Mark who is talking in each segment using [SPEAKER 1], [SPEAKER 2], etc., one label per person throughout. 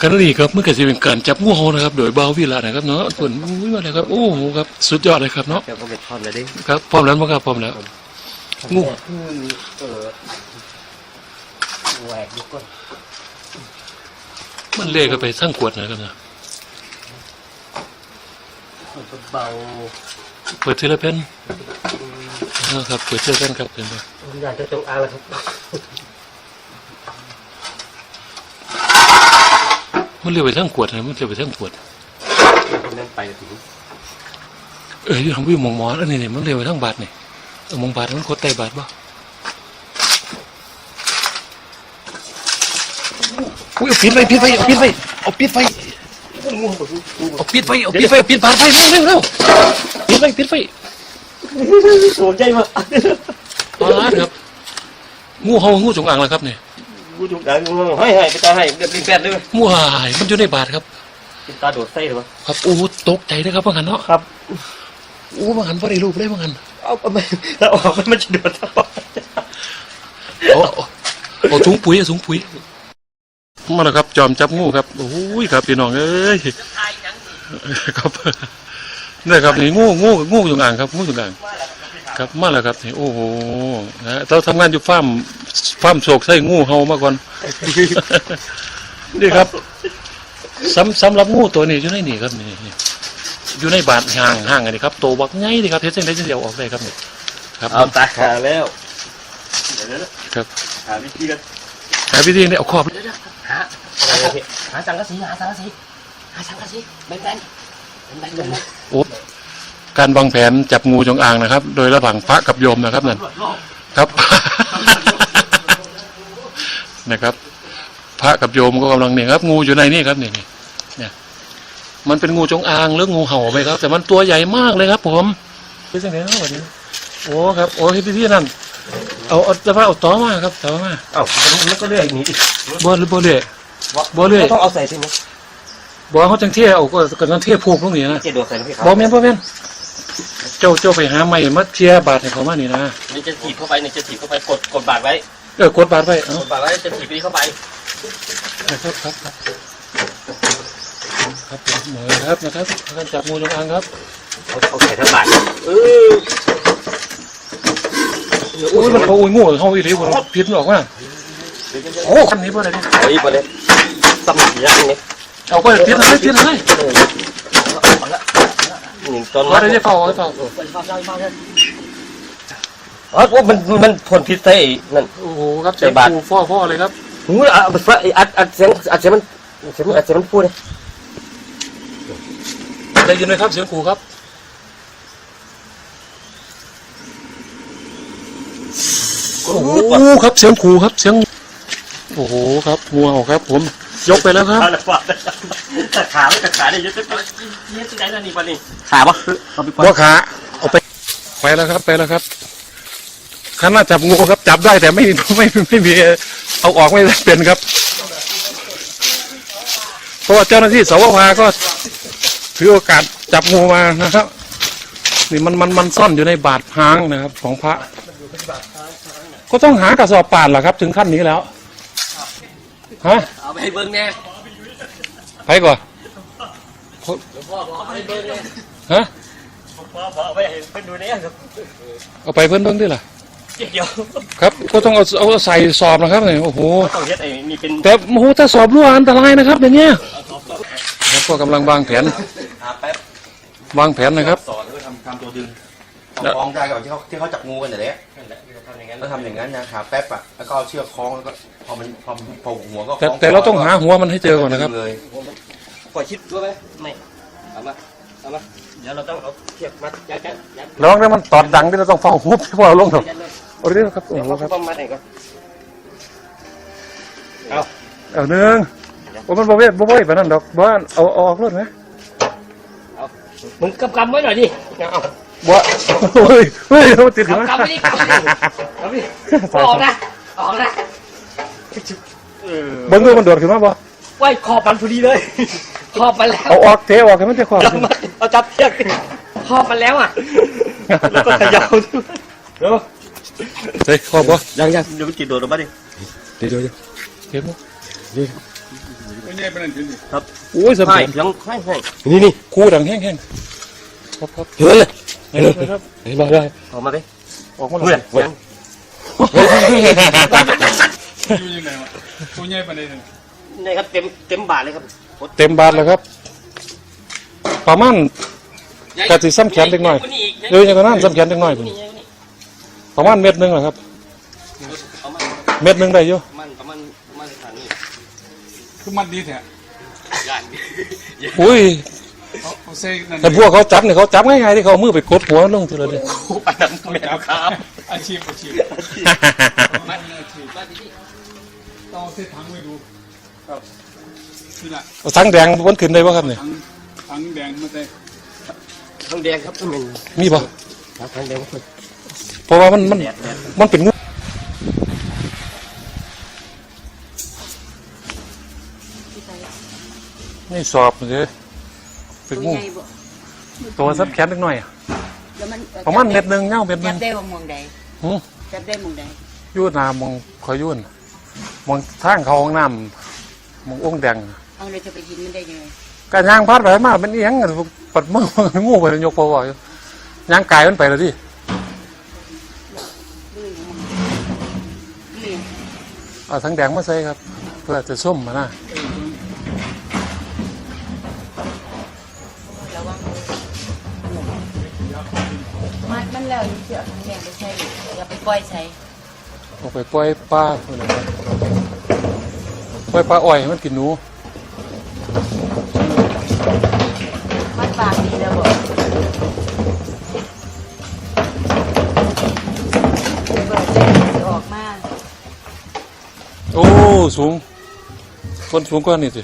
[SPEAKER 1] ขณะนี้ครับเมื่อกี้จะเป็นการจับงูเห่านะครับ โดยบาววิลานะครับเนาะส่วนอุ้ยมาเลยครับโอ้โหครับสุดยอดเลยครับเนาะ
[SPEAKER 2] เดี๋ยวก็เป็นพร้อมเลยดิ
[SPEAKER 1] ครับพร้อมแล้วมั้งครับพร้อมแล้วงู
[SPEAKER 2] เออแหวกดูก่อน
[SPEAKER 1] มันเล่กันไปทั้งขวดนะครับนะ
[SPEAKER 2] เบา
[SPEAKER 1] เปิดทีละแผ่นนะครับเปิดทีละแผ่นครับเป็นไง
[SPEAKER 2] ผมอยากจะจงอางแล้วครับ
[SPEAKER 1] มันเล่ไปทั้งขวดนะมันเล่ไปทั้งขวด
[SPEAKER 2] ผมนั่งไปถึง
[SPEAKER 1] เอออยู่ทางวิวมองหมอแล้วนี่นี่มันเล่ไปทั้งบาทนี่เออมองบาทมันโคตรไตบาทบ่อุ้ยเอาปิดไฟปิดไฟเอาปิดไฟเอาปิดไฟเอาปิดไฟเอาปิดไฟเอาปิดบาทไฟเร็วเร็วเร็วปิดไฟปิดไฟ
[SPEAKER 2] สนใจมาก
[SPEAKER 1] ปาดครับงูเห่างูจงอางแล้วครับเนี่ย
[SPEAKER 2] กูจุกดังให้ให้ไปตาให้เดือดปีแปดเลย
[SPEAKER 1] งูหายมันอยู่ในบาทครับ
[SPEAKER 2] เป็นตาโดดไส้หรือเปล่า
[SPEAKER 1] ครับโอ้ตกใจนะครับว่างันเนาะ
[SPEAKER 2] ครับ
[SPEAKER 1] โอ้ว่างันว่าได้รูปได้ว่างัน
[SPEAKER 2] เอาไปแล้วออกไปมันจะโดดทั้งหมด
[SPEAKER 1] เอาเอาเอาถุงปุ๋ยเอาถุงปุ๋ยมาแล้วครับ จอมจับงูครับโอ้ยครับพี่น้องเอ้ยครับนี่ครับนี่งูงูงูจงอางครับงูจงอาง ครับมาแล้วครับนี่โอ้โหนะเราทำงานอยู่ฟาร์มฟาร์มโศกใส่งูเห่ามาก่อน นี่ครับสำสำหรับงูตัวนี้อยู่ในนี่ครับนี่นี่อยู่ในบาดห่างห่างอันนี้ครับโตบักไงนี่ครับเฮ็ดจังได๋จังเดียวออกได้ครับนี่ครับ
[SPEAKER 2] เอาตาขาแล้วเดี๋ยวนะครับ หาวิธีกัน
[SPEAKER 1] หาวิธีนี้เอาครอบ
[SPEAKER 2] หาอะไรพี่หาสังกะสีหาสังกะสีหาสังกะสีแบนแบนแบนแบน
[SPEAKER 1] โอ้ การวางแผนจับงูจงอางนะครับ โดยระหว่างพระกับโยมนะครับนั่นครับ นะครับ พระกับโยมก็กำลังเนี่ยครับ งูอยู่ในนี่ครับนี่นี่เนี่ย มันเป็นงูจงอางหรืองูเห่าไหมครับ แต่มันตัวใหญ่มากเลยครับ ผมเป็นยังไงครับวันนี้โอ้ครับโอ้ที่ที่นั่นเอาเอาจะว่าเอาต่อมาครับต่อมา
[SPEAKER 2] เอ้ามันก็เลื่อยหนีดิ
[SPEAKER 1] บ่หรือบ่เลื่อยบ่เลื่อย
[SPEAKER 2] ต้องเอาใส่ใช่ไหม
[SPEAKER 1] บ่เขาจังเที่ยวเอาก็ก็จังเที่ยวพูกลงนี่นะ
[SPEAKER 2] เจ็ดโดดใส่นะพี่ครับ
[SPEAKER 1] บ่แม่นบ่แม่น เจ้าเจ้าไปหาไม้มาเทียบาทให้เขามานี่นะ
[SPEAKER 2] นี่จะถีบเข้าไปนี่จะถีบเข้าไปกดกดบาดไว้
[SPEAKER 1] เออกดบาทไว้เอ้าก
[SPEAKER 2] ดบาดไว้จะถีบไปนี่เข้าไป
[SPEAKER 1] ครับครับครับครับผมเหมือนครับนะครับการจับงูจงอางครับ
[SPEAKER 2] เอาเอาใส่ทั้งบาดเออ
[SPEAKER 1] โอ้ยมันเขาโอ้ยงูเขาอีหลีบ่พิษมันออกมาโอ้คันนี้บ่ได้ดิ
[SPEAKER 2] เฮ้ยไปเลยตำหนิอย่างนี้
[SPEAKER 1] เอาไปพิษอะไรพิษอะไร
[SPEAKER 2] ห นึ่งตอน
[SPEAKER 1] บ่ได้ได้เฝ้าเอาได้เฝ้า
[SPEAKER 2] อ๋อว่ามันมันพ่นพิษใส่นั่น
[SPEAKER 1] โอ้โหครับเสียงปูฟ้อฟ้อเลยครับ
[SPEAKER 2] หูอะอัดอัดเสียงอัดเสียงมันเสียงอัดเสียงมันพูดเลย
[SPEAKER 1] ได้ยินไหมครับเสียงปูครับโอ้โหครับเสียงปูครับเสียงโอ้โหครับงูเห่าครับผม ยกไปแล้วครับ
[SPEAKER 2] ขาละขาขาไม่ขาได้เยอะจังเลยเยอะจังไหนนั่นนี่ปะนี่ขาปะเอาไปปล่อย
[SPEAKER 1] บัวขาเอาไปไปแล้วครับไปแล้วครับขนาดจับงูครับจับได้แต่ไม่ไม่ไม่มีเอาออกไม่เป็นครับ เพราะว่าเจ้าหน้าที่สวพาก็ถือโอกาสจับงูมานะครับ นี่มันมันมันซ่อนอยู่ในบาดพางนะครับ ของพระ ก็ต้องหากระสอบป่านแหละครับ ถึงขั้นนี้แล้ว ฮะ
[SPEAKER 2] เอาไปให้เบิ้งแน่
[SPEAKER 1] ไปก่อน
[SPEAKER 2] พ่อเอาไปให้เบิ้งแน่
[SPEAKER 1] ฮะ
[SPEAKER 2] พ่อพ่อเอาไปให้เพิ่นดูแน่ครับ
[SPEAKER 1] เอาไปเพิ่นเพิ่งด้วยล่ะ
[SPEAKER 2] เดี๋ยว
[SPEAKER 1] ครับก็ต้องเอาเอาใส่สอบนะครับเนี่ยโอ้โห
[SPEAKER 2] ต้องเฮ็ดไอ้นี่เป็น
[SPEAKER 1] แต่โอ้โหถ้าสอบรั่วอันตรายนะครับอย่างเงี้ยครับก็กำลังวางแผน
[SPEAKER 3] หาแป๊บ
[SPEAKER 1] วางแผนนะครับ
[SPEAKER 3] สอนแล้วก็ทำทำตัวดึง
[SPEAKER 1] แล้ว
[SPEAKER 3] คล้องได้ก่อนที่เขาที่เขาจับงูกันแต่เด็ก
[SPEAKER 2] นั่นแหละทำ อย่างนั้น
[SPEAKER 3] แล้วทำอย่างนั้นนะขาแป๊บอะแล้วก็เอาเชือกคล้องแล้วก็พอมันพอมันโผล่หัวก็ค
[SPEAKER 1] แต่
[SPEAKER 3] ล้อง
[SPEAKER 1] แต่เราต้องหาหัวมันให้เจอก่อนนะครับ
[SPEAKER 3] เลย
[SPEAKER 2] ปล่อยชิดด้วยไหมไม่เอามาเอามาเดี๋ยวเราต้องเอาเทียบมัดยัดยัดยัด
[SPEAKER 1] ร้องแล้วมันตอดดังที่เราต้องเฝ้าหัวที่พวกเราลงเถอะ
[SPEAKER 2] ยัดเลย
[SPEAKER 1] เอาเรื่องครับโอ้
[SPEAKER 2] เดี๋ยว
[SPEAKER 1] โห
[SPEAKER 2] เรา
[SPEAKER 1] ครับ
[SPEAKER 2] ต้องมัดเองก่อน
[SPEAKER 1] เอาหนึ่งโอ้มันบ่เวทบ่เวทปานนั้นดอกบ้านเอาเอาออกรถไหม
[SPEAKER 2] มึงกำกำไว้หน่อยดิเอา
[SPEAKER 1] บ่เฮ้ยเฮ้ยมันติดขึ้นมากำ
[SPEAKER 2] ไว้ดิกำไว้ดิกำไว้ดิออกนะออกนะ
[SPEAKER 1] เบิ้งดูมันโดดขึ้นมาบ่
[SPEAKER 2] ไว้ขอบมันพอดีเลยขอบมันแล้ว
[SPEAKER 1] เอาออกเทออกให้มันจะขอบ
[SPEAKER 2] เอามาเอาจับเชือกขอบมันแล้วอะแล้วก็เขย่าด้วยเดี๋ยว
[SPEAKER 1] ใส่ขอบบ่
[SPEAKER 2] ยังยังเดี๋ยวมันติดโดดออกมาดิ
[SPEAKER 1] เดี๋ยวเดี๋ยวเดี๋ยวเห็นบ่
[SPEAKER 4] ไม่ใช่ประเด็นถึงนี่
[SPEAKER 1] โอ้ยสำ
[SPEAKER 2] ใช่
[SPEAKER 1] เร็จ
[SPEAKER 2] ยังให้ให้นี่นี่
[SPEAKER 1] คู่ดังแห้งๆครับครับ
[SPEAKER 2] เฮ้ยเลย
[SPEAKER 1] เห็นไหมครับ
[SPEAKER 2] เห็นมาเลยออกมาดิ
[SPEAKER 1] ออกมา
[SPEAKER 2] เฮ้ย
[SPEAKER 1] แล้ว
[SPEAKER 2] เฮ้ย
[SPEAKER 4] อยู่ยังไงวะตัวใหญ่ประเด็น
[SPEAKER 2] นี่ครับเต็มเต็มบาทเลยครับ
[SPEAKER 1] เต็มบาทแล้วครับ ประมาณกะสิซ้ำแขนเล็กน้อยเดี๋ยวอย่างนั้นซ้ำแขนเล็กน้อยพุ่นประมาณเม็ดหนึงแหละครับ เม็ดหนึงได้อยู่
[SPEAKER 2] ประมาณประมาณประมาณสถานี
[SPEAKER 4] คือมัดดีแท้
[SPEAKER 2] ย่าน
[SPEAKER 1] อุ้ย
[SPEAKER 4] เขาเขาเซ่นั่น
[SPEAKER 1] แต่พวกเขาจับเนี่ยเขาจับง่ายๆที่เขาเอามือไปกดหัวลงทีละเดียว
[SPEAKER 2] คู่ปนังแม่ครับ
[SPEAKER 4] อาชีพอาชีพมันอาชีพต้องเอาเส้ถังไว้ดูครับนี่แหละ
[SPEAKER 1] เอาทั้งแดงบนขึ้นได้ป่ะครับเนี่ย
[SPEAKER 4] ถังถังแดงมาใส่
[SPEAKER 2] ทองแดงครับมัน
[SPEAKER 1] มีป่ะ
[SPEAKER 2] ทองแดงครับ
[SPEAKER 1] เพราะว่ามันมันมันเป็นงูไม่สอบเลย เป็น
[SPEAKER 5] ตัว
[SPEAKER 1] งู
[SPEAKER 5] ใหญ่บ่
[SPEAKER 1] ตัวซ้ำแขนเล็กน้อยอะ
[SPEAKER 5] แล้วมัน
[SPEAKER 1] ประมาณเม็ดหนึงเงาเม็ดหนึ
[SPEAKER 5] จั
[SPEAKER 1] ง
[SPEAKER 5] บได้บ่มองใด
[SPEAKER 1] หือ
[SPEAKER 5] จับได้มองใด
[SPEAKER 1] ยุ่นามองคอยยุ่นมองทางเขาห้องน้ำมององค์แดง
[SPEAKER 5] เอาเลยจะไปกินมันได้ยังไง
[SPEAKER 1] การยางพัดไปมาเป็นเอียงกันปัดมืองูไปยกปออยู่ยางกายมันไปแล้วดิ
[SPEAKER 5] ดื้อของมันดื้อ
[SPEAKER 1] เอาทั้งแดงมาใส่ครับ เพื่อจะส้มมานะ
[SPEAKER 5] ระ มัดมันแล้วนี่สิเอาทางแดงไปใส่อย่าไปปล่อยใส่
[SPEAKER 1] ออกไปปล่อยปลาเพื่อนนะครับปล่อยปลาอ้อยให้มันกินหนู
[SPEAKER 5] มัดปากดีแล้วบ่เบิดเลยสิออกมา
[SPEAKER 1] โอ้ สูงคนสูงกว่านี่สิ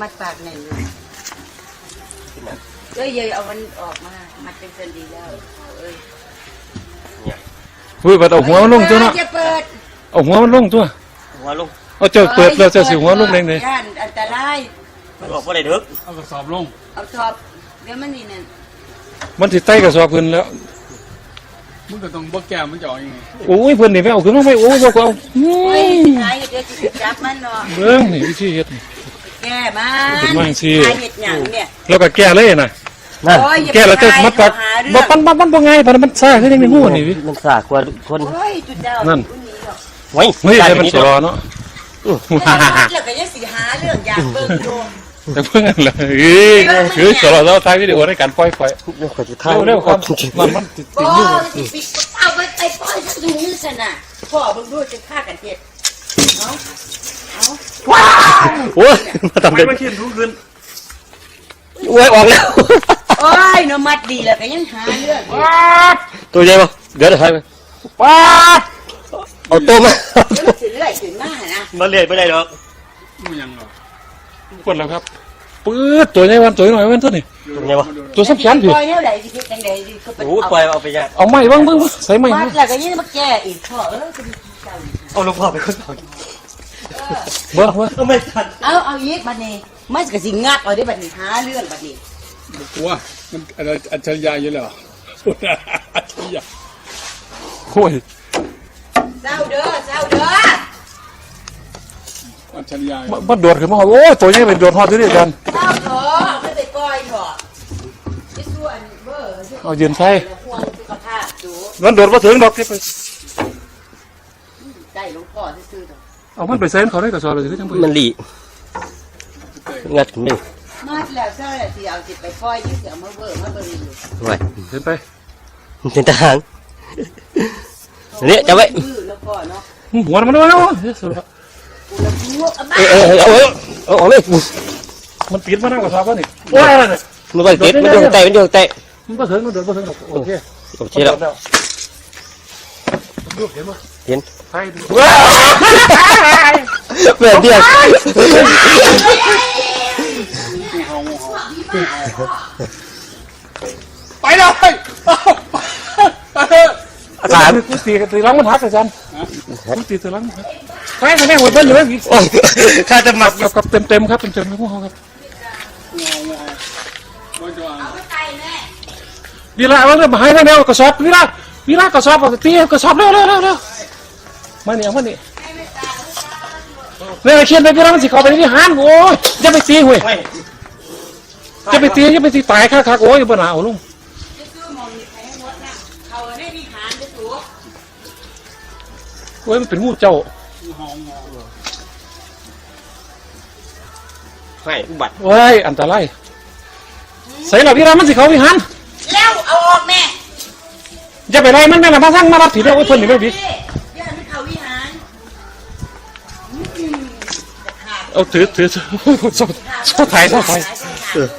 [SPEAKER 5] มัดปากแน่นเลย เอ้ยเยยเอามันออกมา มัดเป็นเส้นดีแล้วเอาเอ้ย
[SPEAKER 1] เฮ้ยบัดเอาหัวมันลงตัวเนาะ
[SPEAKER 5] อย่าเปิด
[SPEAKER 1] เอาหัวมันลงตัว
[SPEAKER 2] หัวลง
[SPEAKER 1] เอาเจ้าเปิดแล้วเจ้าสิหัวลงเองเลย
[SPEAKER 5] ย่านอันตราย
[SPEAKER 2] มันออกมาได้เด้อ
[SPEAKER 4] เอากระสอบลง
[SPEAKER 5] เอาสอบเดี๋ยวมันนี่นั่น
[SPEAKER 1] มันสิไต่กระสอบเพิ่นแล้ว
[SPEAKER 4] มึงก็ต้องบ่แก้มันจะออกยังไง
[SPEAKER 1] โอ้ยเพิ่นนี่ไม่เอาขึ้นมาไม่โอ้ยบ่ก็เอาอื
[SPEAKER 5] โอ้ย
[SPEAKER 1] ม
[SPEAKER 5] นายเดี๋ยวจะจับมันเนาะ
[SPEAKER 1] เบิ่งนี่วิธีเฮ็ดนี่
[SPEAKER 5] แก้มั
[SPEAKER 1] เป็นว่าจังซี่
[SPEAKER 5] นายเห็ดหยังเนี่ย
[SPEAKER 1] แล้วก็แก้เลยน่ะ
[SPEAKER 2] นั่น
[SPEAKER 5] โอ้ยอย่า
[SPEAKER 1] แก้แล้วจะ
[SPEAKER 5] ไป
[SPEAKER 1] มัดปาก
[SPEAKER 5] หาเรื่
[SPEAKER 1] บ่
[SPEAKER 5] อง
[SPEAKER 1] ปันปันปันบ่ง่ายปานนั้นมันซ่าคือจังในงูนี่วิ
[SPEAKER 2] มันสากกว่าคน
[SPEAKER 5] โอ้ยจุดเจ้า
[SPEAKER 1] นั่น
[SPEAKER 5] ผู้หดอก
[SPEAKER 2] ไว้
[SPEAKER 1] เฮ้ยให้มันสรอเนาะ
[SPEAKER 5] แล้วมัดแล้วก็ยังสิหาเรื่องอยากเบิ่งดู
[SPEAKER 1] แต่เพิ่งนั่นแหละเอ้ยคือสรอเราถ่ายวิดีโอในการปล่อยปล่อย
[SPEAKER 2] เดี๋ยวขอจะถ่าย
[SPEAKER 1] เร็วๆครับมันมันติด
[SPEAKER 5] บ่
[SPEAKER 1] อยู่
[SPEAKER 5] สิปิดเอาไปไปปล่อยซะอยู่ซั่นน่ะพ่อเบิ่งดูจะฆ่ากันเฮ็ดเอาเอา
[SPEAKER 2] โอ้ยมาทำ
[SPEAKER 1] ไม่
[SPEAKER 2] เป็น
[SPEAKER 1] มาขึ้นทุกคืน
[SPEAKER 2] โอ้ยออกแล้ว
[SPEAKER 5] โอ้ยเนาะมัดดีแล้วก็ยังหาเรื่องอยู่
[SPEAKER 2] ตัวใหญ่ปะเดี๋ยวเดี๋ยวถ่ายไปป้าดเอาตัวมา
[SPEAKER 5] เดี๋ยวมันสิเรื่อยขึ้นมานะ
[SPEAKER 2] มาเรียนไม่ได้หรอก
[SPEAKER 4] มึงยังหรอ
[SPEAKER 1] ปวดแล้วครับปื๊ดตัวใหญ่วันตัวน้อยวันตัวนี้
[SPEAKER 2] ตัวไงวะ
[SPEAKER 1] ตัวสักแขนพี่
[SPEAKER 5] ปล่อยแนวใดสิเฮ็ดจังไดสิก็ไป
[SPEAKER 2] โอ้ย
[SPEAKER 5] เอา
[SPEAKER 2] ปล่อยเอาไปยาก
[SPEAKER 1] เอาไม้บ้างเบิ่งใส่ไม้
[SPEAKER 5] มัดแล้วก็ยังมาแก้อีกพ่อเอ้ยจะมีเจ้าอีก
[SPEAKER 2] เอาลูกพ่อไปคนต่อ
[SPEAKER 1] เบิ่งเบิ่ง
[SPEAKER 2] เอาไม่ทัน
[SPEAKER 5] เอาเอาอีกบัดนี้มันก็สิงัดเอาได้บัดนี้หาเรื่องบัดนี้
[SPEAKER 4] กลัวมันอะไรอัจฉริยะอยู่แล้วอัจฉริยะ
[SPEAKER 1] โอ้ย
[SPEAKER 5] เศร้าเด้อเศร้าเด้อ
[SPEAKER 4] อัจฉริยะ
[SPEAKER 1] มันมันโดดขึ้นมาโอ้ยตัวใหญ่เป็นโดดฮอดอยู่ด้วยกัน
[SPEAKER 5] เศร้าเถอะไม่ไปปล่อยเถอะไอ้ส่วนเบอร์
[SPEAKER 1] เอายืนใส่
[SPEAKER 5] ห่วงสุขภาพดู
[SPEAKER 1] มันโดดมาถึงดอกที่ไป
[SPEAKER 5] ได้หลวงพ่อซื่อๆเถอะ
[SPEAKER 1] เอามันไปใส่เขาได้กระสอบเลยสิจัง
[SPEAKER 2] มันหลีงัดไม่
[SPEAKER 5] มาแล้วเจ้าแหละสิเอาสิไปปล่อยยี่สิเอามาเบอร์มาเบอร์อยู่
[SPEAKER 2] ไหว
[SPEAKER 1] เห็นไป
[SPEAKER 2] เป็นทหาร เนี่ยจะไว้
[SPEAKER 5] มือแล้วพ่อเนาะ
[SPEAKER 1] หัวมันมันมัน
[SPEAKER 5] กูแล้วพวกบ้า
[SPEAKER 2] เออเออเอาเอาเอาเลย
[SPEAKER 1] มันปิดมานั่งกระสอบวะนี่โอ้ยอะไรเนี่ย
[SPEAKER 2] มันไปติดมันโยงเตะมันโยงเตะ
[SPEAKER 1] มันก็ถึงมันโดดมาถึงดอกโอเค
[SPEAKER 2] โอเคแล้ว
[SPEAKER 1] ดูเห็นมั้ย
[SPEAKER 2] เห็น
[SPEAKER 1] ใช่ดู
[SPEAKER 2] แบบเดียว
[SPEAKER 4] ไปเลย
[SPEAKER 1] อาจารย์ตีตีรังมันหักอาจารย์มันตีตีรังมันหักใช่ไหมหัวเบิ้ลอยู่ไหม
[SPEAKER 2] โอ้ยข้าจะหมัก
[SPEAKER 1] กับกับเต็มเต็มครับเต็มเต็มเลยพวกเขาครับ
[SPEAKER 4] บ่จะอ่าน
[SPEAKER 5] ไปแม่
[SPEAKER 1] วีระมันมาให้แล้วกระสอบวีระวีระกระสอบตีกระสอบเร็วเร็วเร็วเร็วมาเนี่ยมาเนี่ย
[SPEAKER 5] ให้ไม่ตายแล้ว
[SPEAKER 1] เนี่ยไอ้เขียนไปพี่น้องมันสิเขาไปในวิหารโอ้ยจะไปตีเว้ย
[SPEAKER 2] ไม่
[SPEAKER 1] จะไปตีจะไปตีตายค่าคักๆโอ้ยบ่หนาวลุง
[SPEAKER 5] จะซื้อมองนี่ไปให้หมดนะเขาได้มีหารจะถูก
[SPEAKER 1] โอ้ยมันเป็นงูเจ้า
[SPEAKER 2] ไม่อุบัติ
[SPEAKER 1] เว้ยอันตรายใส่ละพี่น้องมันสิเขาวิหาร
[SPEAKER 5] แล้วเอาออกแม่
[SPEAKER 1] อย่าไปไล่มันแม่ละมาทั้งมารับผิดเอาไว้เพิ่นนี่ไม่ผิด
[SPEAKER 5] อย่าให้เขาวิหารอืมจะขาด
[SPEAKER 1] เอาถือถือถือโซ่โซ่ถ่ายโซ่ถ่าย
[SPEAKER 5] ขาด